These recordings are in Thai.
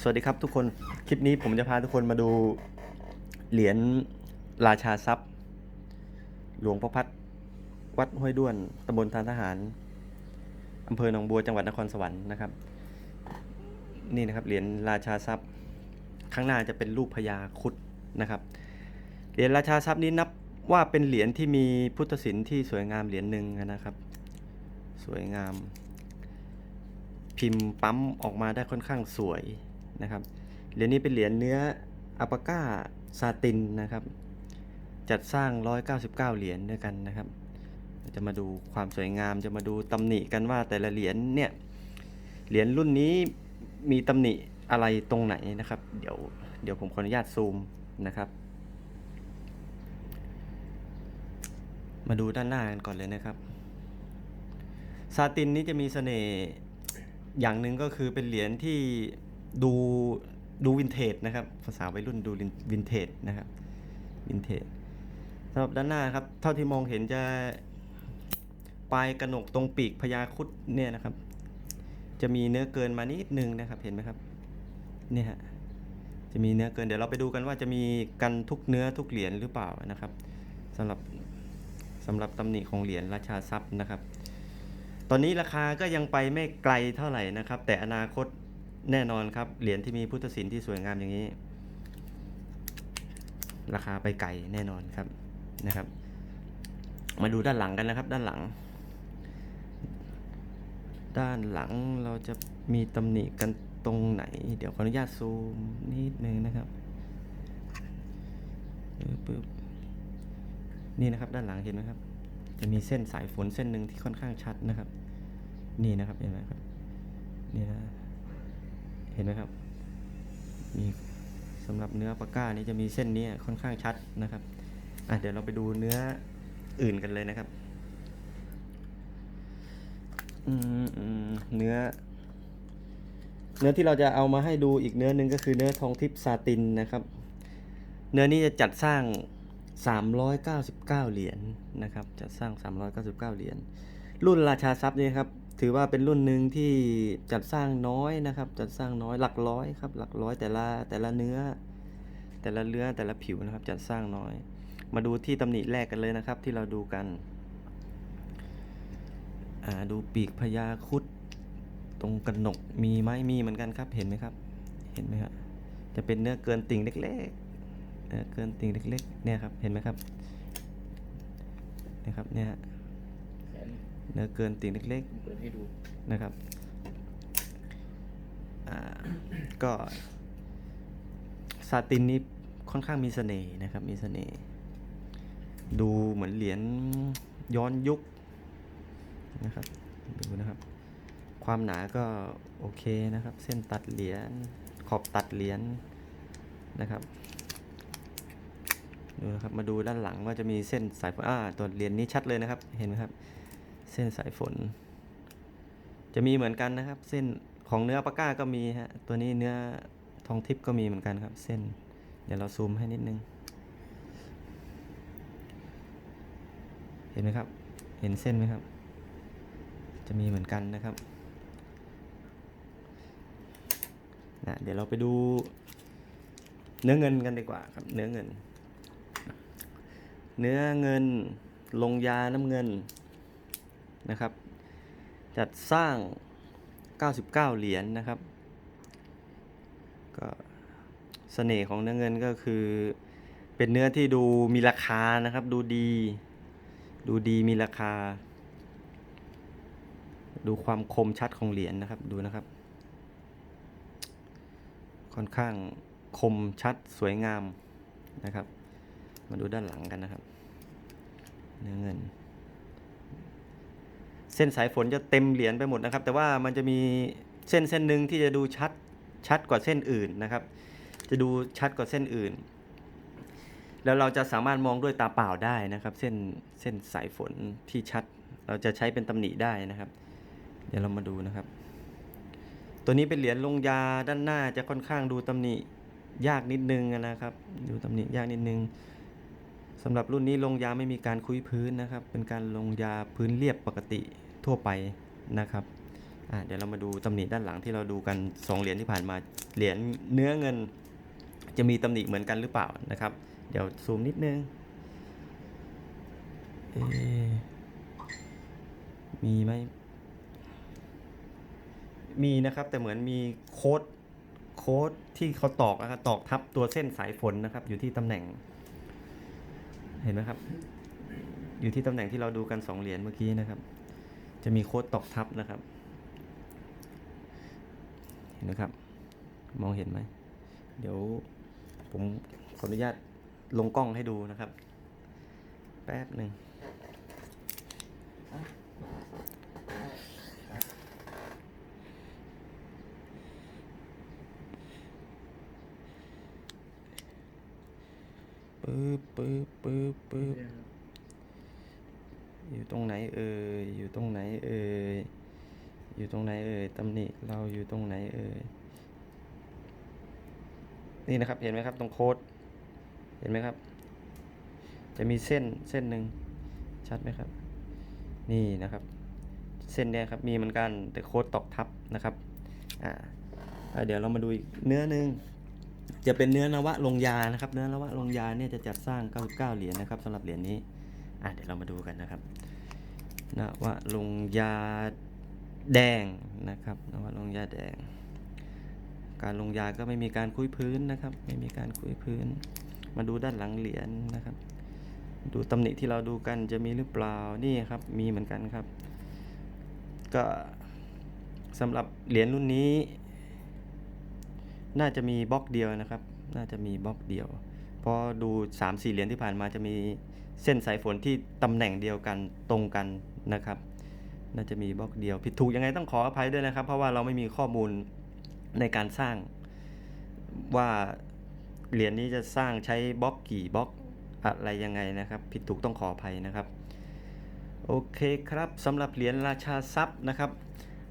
สวัสดีครับทุกคน คลิปนี้ผมจะพาทุกคนมาดูเหรียญราชาทรัพย์ หลวงพ่อพัด วัดห้วยด้วนตำบลทานทหารอำเภอหนองบัวจังหวัดนครสวรรค์นะครับ นี่นะครับเหรียญราชาทรัพย์ ข้างหน้าจะเป็นรูปพญาคุดนะครับ เหรียญราชาทรัพย์นี้นับว่าเป็นเหรียญที่มีพุทธศิลป์ที่สวยงามเหรียญหนึ่งนะครับ สวยงาม พิมพ์ปั๊มออกมาได้ค่อนข้างสวย นะครับเหรียญนี้เป็นเหรียญเนื้ออัปก้าซาตินนะครับ จัดสร้าง 199 เหรียญด้วยกันนะครับ จะมาดูความสวยงามจะมาดูตำหนิกันว่าแต่ละเหรียญเนี่ยเหรียญรุ่นนี้มีตำหนิอะไรตรงไหนนะครับ เดี๋ยวเดี๋ยวผมขออนุญาตซูมนะครับ มาดูด้านหน้ากันก่อนเลยนะครับซาตินนี้จะมีเสน่ห์อย่างหนึ่งก็คือเป็นเหรียญที่ ดูดูวินเทจนะครับ ภาษาวัยรุ่นดูวินเทจนะครับวินเทจสำหรับด้านหน้าครับ เท่าที่มองเห็นจะปลายกระหนกตรงปีกพญาครุดเนี่ยนะครับ จะมีเนื้อเกินมานิดนึงนะครับ เห็นไหมครับ เนี่ยฮะจะมีเนื้อเกินเดี๋ยวเราไปดูกันว่าจะมีกันทุกเนื้อทุกเหรียญหรือเปล่านะครับสำหรับสำหรับตำหนิของเหรียญราชาทรัพย์นะครับ ตอนนี้ราคาก็ยังไปไม่ไกลเท่าไหร่นะครับ แต่อนาคต แน่นอนครับ เหรียญที่มีพุทธศิลป์ที่สวยงามอย่างนี้ ราคาไปไกลแน่นอนครับนะครับ มาดูด้านหลังกันนะครับ ด้านหลัง ด้านหลังเราจะมีตำหนิกันตรงไหน เดี๋ยวขออนุญาตซูมนิดนึงนะครับปึ๊บนี่นะครับ ด้านหลังเห็นไหมครับ จะมีเส้นสายฝนเส้นหนึ่งที่ค่อนข้างชัดนะครับ นี่นะครับเห็นไหมครับ นี่นะ ห็นไหมครับ มีสำหรับเนื้อปาก้านี้จะมีเส้นนี้ค่อนข้างชัดนะครับอะเดี๋ยวเราไปดูเนื้ออื่นกันเลยนะครับเนื้อ เนื้อที่เราจะเอามาให้ดูอีกเนื้อหนึ่งก็คือเนื้อทองทิพซาตินนะครับ เนื้อนี้จะจัดสร้าง 399 เหรียญนะครับ จัดสร้าง 399 เหรียญรุ่นราชาทรัพย์นี่ครับ ถือว่าเป็นรุ่นหนึ่งที่จัดสร้างน้อยนะครับ จัดสร้างน้อยหลักร้อยครับ หลักร้อยแต่ละแต่ละเนื้อ แต่ละเนื้อแต่ละผิวนะครับ จัดสร้างน้อย มาดูที่ตำหนิแรกกันเลยนะครับ ที่เราดูกันอ่าดูปีกพญาคุดตรงกระหนกมีไหมมีเหมือนกันครับเห็นไหมครับ เห็นไหมครับจะเป็นเนื้อเกินติ่งเล็กๆเนื้อเกินติ่งเล็กๆเนี่ยครับเห็นไหมครับนะครับเนี่ยฮะ เนื้อเกินติ่งเล็กเปิดให้ดูๆนะครับอ่าก็ซาตินนี้ค่อนข้างมีเสน่ห์นะครับมีเสน่ห์ดูเหมือนเหรียญย้อนยุคนะครับดูนะครับ ความหนาก็โอเคนะครับ เส้นตัดเหรียญขอบตัดเหรียญนะครับดูนะครับมาดูด้านหลังว่าจะมีเส้นสายอ่าตัวเหรียญนี้ชัดเลยนะครับ เห็นไหมครับ เส้นสายฝน จะมีเหมือนกันนะครับ เส้นของเนื้อปากก้าก็มีฮะตัวนี้เนื้อทองทิพย์ก็มีเหมือนกันครับ เส้น เดี๋ยวเราซูมให้นิดนึง เห็นไหมครับ เห็นเส้นไหมครับ จะมีเหมือนกันนะครับนะเดี๋ยวเราไปดูเนื้อเงินกันดีกว่าครับ เนื้อเงิน เนื้อเงินลงยาน้ำเงิน นะครับ จัดสร้าง 99 เหรียญนะครับ ก็เสน่ห์ของเนื้อเงินก็คือ เป็นเนื้อที่ดูมีราคานะครับ ดูดี ดูดีมีราคา ดูความคมชัดของเหรียญนะครับ ดูนะครับ ค่อนข้างคมชัดสวยงามนะครับ มาดูด้านหลังกันนะครับ เนื้อเงิน เส้นสายฝนจะเต็มเหรียญไปหมดนะครับ แต่ว่ามันจะมีเส้นเส้นหนึ่งที่จะดูชัดชัดกว่าเส้นอื่นนะครับ จะดูชัดกว่าเส้นอื่น แล้วเราจะสามารถมองด้วยตาเปล่าได้นะครับ เส้นเส้นสายฝนที่ชัด เราจะใช้เป็นตำหนิได้นะครับ เดี๋ยวเรามาดูนะครับ ตัวนี้เป็นเหรียญลงยาด้านหน้าจะค่อนข้างดูตำหนิยากนิดนึงนะครับ ดูตำหนิยากนิดนึง สำหรับรุ่นนี้ลงยาไม่มีการคุยพื้นนะครับ เป็นการลงยาพื้นเรียบปกติทั่วไปนะครับเดี๋ยวเรามาดูตำหนิด้านหลังที่เราดูกันสองเหรียญที่ผ่านมาเหรียญเนื้อเงิน จะมีตำหนิเหมือนกันหรือเปล่านะครับ เดี๋ยวซูมนิดนึงมีไหมมีนะครับแต่เหมือนมีโค้ดโค้ดที่เขาตอกนะครับตอกทับตัวเส้นสายฝนนะครับ อยู่ที่ตำแหน่ง เห็นไหมครับ อยู่ที่ตำแหน่งที่เราดูกันสองเหรียญเมื่อกี้นะครับ จะมีโค้ดตอกทับนะครับ เห็นไหมครับ มองเห็นไหม เดี๋ยวผมขออนุญาตลงกล้องให้ดูนะครับ แป๊บหนึ่ง ปึ๊บปึ๊บปึ๊บปึ๊บอยู่ตรงไหนเอ่ยอยู่ตรงไหนเอ่ยอยู่ตรงไหนเอ่ยตำหนิเราอยู่ตรงไหนเอ่ยนี่นะครับเห็นไหมครับตรงโค้ดเห็นไหมครับ จะมีเส้นเส้นหนึ่งชัดไหมครับ นี่นะครับ เส้นเนี้ยครับมีเหมือนกันแต่โค้ดตอกทับนะครับอ่าอ่าเดี๋ยวเรามาดูอีกเนื้อหนึ่ง จะเป็นเนื้อนวะลงยานะครับ เนื้อนวะลงยาเนี่ยจะจัดสร้าง 99 เหรียญนะครับสำหรับเหรียญนี้อ่าเดี๋ยวเรามาดูกันนะครับนวะลงยาแดงนะครับนวะลงยาแดง การลงยาก็ไม่มีการคุยพื้นนะครับ ไม่มีการคุยพื้น มาดูด้านหลังเหรียญนะครับ ดูตำหนิที่เราดูกันจะมีหรือเปล่านี่ครับ มีเหมือนกันครับ ก็สำหรับเหรียญรุ่นนี้ น่าจะมีบล็อกเดียวนะครับ น่าจะมีบล็อกเดียว เพราะดู3ามสี่เหรียญที่ผ่านมาจะมีเส้นสายฝนที่ตำแหน่งเดียวกันตรงกันนะครับ น่าจะมีบล็อกเดียว ผิดถูกยังไงต้องขออภัยด้วยนะครับ เพราะว่าเราไม่มีข้อมูลในการสร้างว่าเหรียญนี้จะสร้างใช้บล็อกกี่บล็อกอะไรยังไงนะครับ ผิดถูกต้องขออภัยนะครับ โอเคครับสำหรับเหรียญราชาทรัพย์นะครับ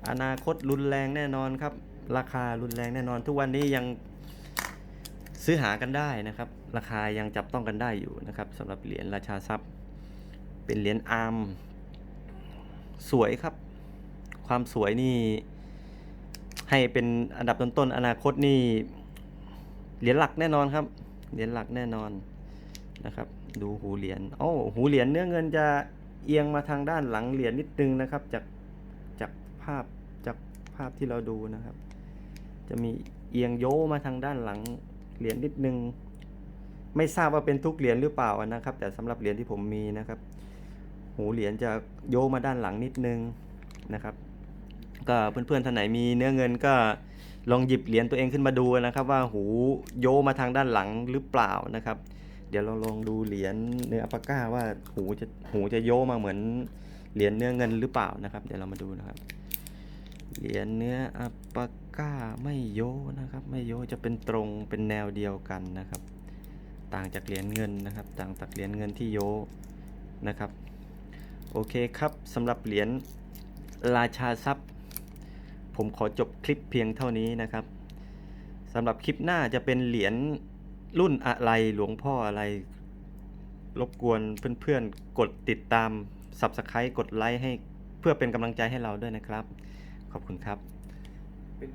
อนาคตรุนแรงแน่นอนครับ ราคารุนแรงแน่นอน ทุกวันนี้ยังซื้อหากันได้นะครับ ราคายังจับต้องกันได้อยู่นะครับสำหรับเหรียญราชาทรัพย์ เป็นเหรียญอาร์มสวยครับ ความสวยนี่ ให้เป็นอันดับต้นๆอนาคตนี่เหรียญหลักแน่นอนครับเหรียญหลักแน่นอนนะครับ ดูหูเหรียญโอ้หูเหรียญเนื้อเงินจะเอียงมาทางด้านหลังเหรียญนิดนึงนะครับ จากจากภาพจากภาพที่เราดูนะครับ จะมีเอียงโยมาทางด้านหลังเหรียญนิดนึง ไม่ทราบว่าเป็นทุกเหรียญหรือเปล่านะครับ แต่สำหรับเหรียญที่ผมมีนะครับ หูเหรียญจะโยมาด้านหลังนิดนึงนะครับ ก็เพื่อนๆท่านไหนมีเนื้อเงินก็ลองหยิบเหรียญตัวเองขึ้นมาดูนะครับ ว่าหูโยมาทางด้านหลังหรือเปล่านะครับ เดี๋ยวเราลองดูเหรียญเนื้ออัปปาก้าว่าหูจะหูจะโยมาเหมือนเหรียญเนื้อเงินหรือเปล่านะครับ เดี๋ยวเรามาดูนะครับ เหรียญเนื้ออัปปาก้าไม่โยนะครับ ไม่โยจะเป็นตรงเป็นแนวเดียวกันนะครับ ต่างจากเหรียญเงินนะครับ ต่างจากเหรียญเงินที่โยนะครับ โอเคครับสำหรับเหรียญราชาทรัพย์ ผมขอจบคลิปเพียงเท่านี้นะครับสำหรับคลิปหน้าจะเป็นเหรียญรุ่นอะไรหลวงพ่ออะไรรบกวนเพื่อนๆ กดติดตาม Subscribe กดไลค์ให้เพื่อเป็นกำลังใจให้เราด้วยนะครับ ขอบคุณครับ